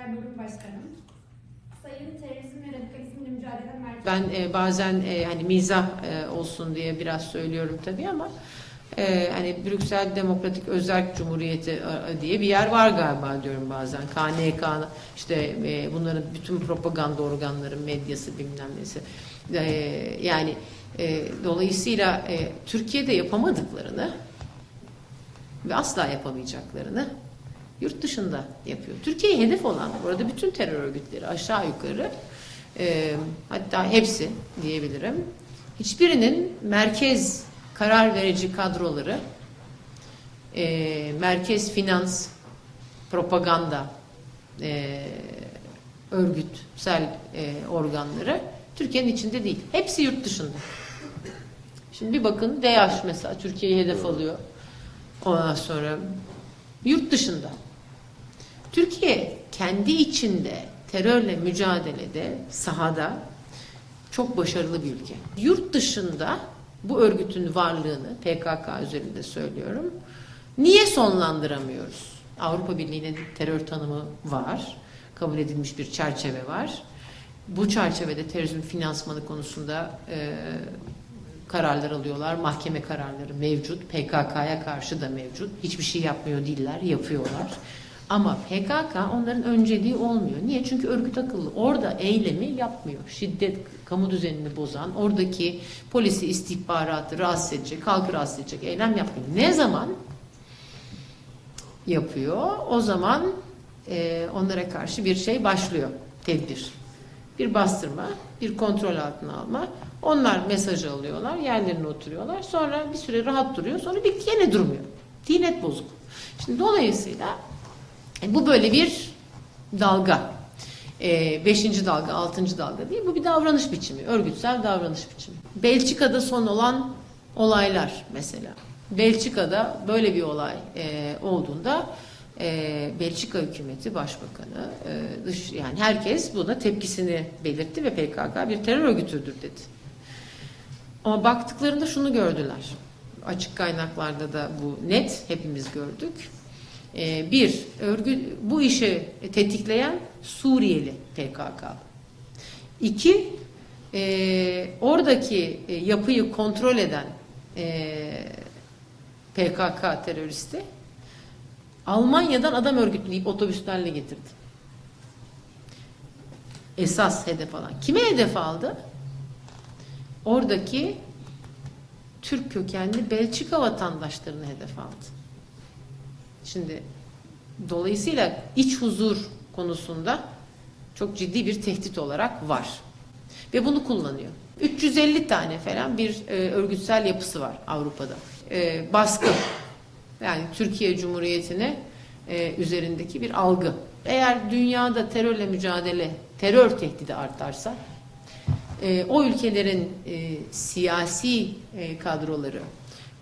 Nurun Başkanım. Sayın Terörizm ve Radikalizmle Mücadele Merkezi Ben e, bazen e, hani mizah e, olsun diye biraz söylüyorum tabii ama e, hani Brüksel Demokratik Özerk Cumhuriyeti e, diye bir yer var galiba diyorum bazen. KNK işte e, bunların bütün propaganda organları, medyası bilmem nesi. E, yani e, dolayısıyla e, Türkiye'de yapamadıklarını ve asla yapamayacaklarını yurt dışında yapıyor. Türkiye'ye hedef olan burada bütün terör örgütleri aşağı yukarı e, hatta hepsi diyebilirim. Hiçbirinin merkez karar verici kadroları e, merkez finans propaganda e, örgütsel e, organları Türkiye'nin içinde değil. Hepsi yurt dışında. Şimdi bir bakın DH mesela Türkiye'yi hedef alıyor. Ondan sonra yurt dışında. Türkiye kendi içinde terörle mücadelede sahada çok başarılı bir ülke. Yurt dışında bu örgütün varlığını PKK üzerinde söylüyorum. Niye sonlandıramıyoruz? Avrupa Birliği'nin terör tanımı var. Kabul edilmiş bir çerçeve var. Bu çerçevede terörizm finansmanı konusunda e, kararlar alıyorlar. Mahkeme kararları mevcut. PKK'ya karşı da mevcut. Hiçbir şey yapmıyor değiller, yapıyorlar. Ama PKK onların önceliği olmuyor. Niye? Çünkü örgüt akıllı. Orada eylemi yapmıyor. Şiddet, kamu düzenini bozan, oradaki polisi, istihbaratı rahatsız edecek, halkı rahatsız edecek eylem yapmıyor. Ne zaman yapıyor? O zaman e, onlara karşı bir şey başlıyor. Tedbir. Bir bastırma, bir kontrol altına alma. Onlar mesajı alıyorlar, yerlerine oturuyorlar. Sonra bir süre rahat duruyor. Sonra bir yine durmuyor. Dinet bozuk. Şimdi dolayısıyla e, bu böyle bir dalga. E, beşinci dalga, altıncı dalga değil. Bu bir davranış biçimi. Örgütsel davranış biçimi. Belçika'da son olan olaylar mesela. Belçika'da böyle bir olay e, olduğunda e, Belçika hükümeti başbakanı e, dış yani herkes buna tepkisini belirtti ve PKK bir terör örgütüdür dedi. Ama baktıklarında şunu gördüler. Açık kaynaklarda da bu net hepimiz gördük. Ee, bir, örgüt bu işi tetikleyen Suriyeli PKK. İki, e, oradaki e, yapıyı kontrol eden e, PKK teröristi Almanya'dan adam örgütleyip otobüslerle getirdi. Esas hedef alan. Kime hedef aldı? Oradaki Türk kökenli Belçika vatandaşlarını hedef aldı. Şimdi dolayısıyla iç huzur konusunda çok ciddi bir tehdit olarak var. Ve bunu kullanıyor. 350 tane falan bir e, örgütsel yapısı var Avrupa'da. E, baskı. Yani Türkiye Cumhuriyeti'ne e, üzerindeki bir algı. Eğer dünyada terörle mücadele, terör tehdidi artarsa e, o ülkelerin e, siyasi e, kadroları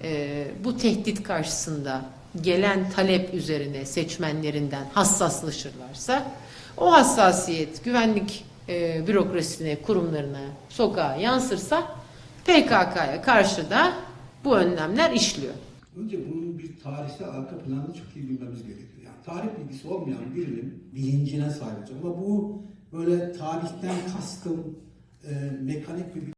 e, bu tehdit karşısında gelen talep üzerine seçmenlerinden hassaslaşırlarsa o hassasiyet güvenlik e, bürokrasisine, kurumlarına, sokağa yansırsa PKK'ya karşı da bu önlemler işliyor. Önce bunun bir tarihsel arka planını çok iyi bilmemiz gerekiyor. Yani tarih bilgisi olmayan birinin bilincine sahip olacak. Ama bu böyle tarihten kastım e, mekanik bir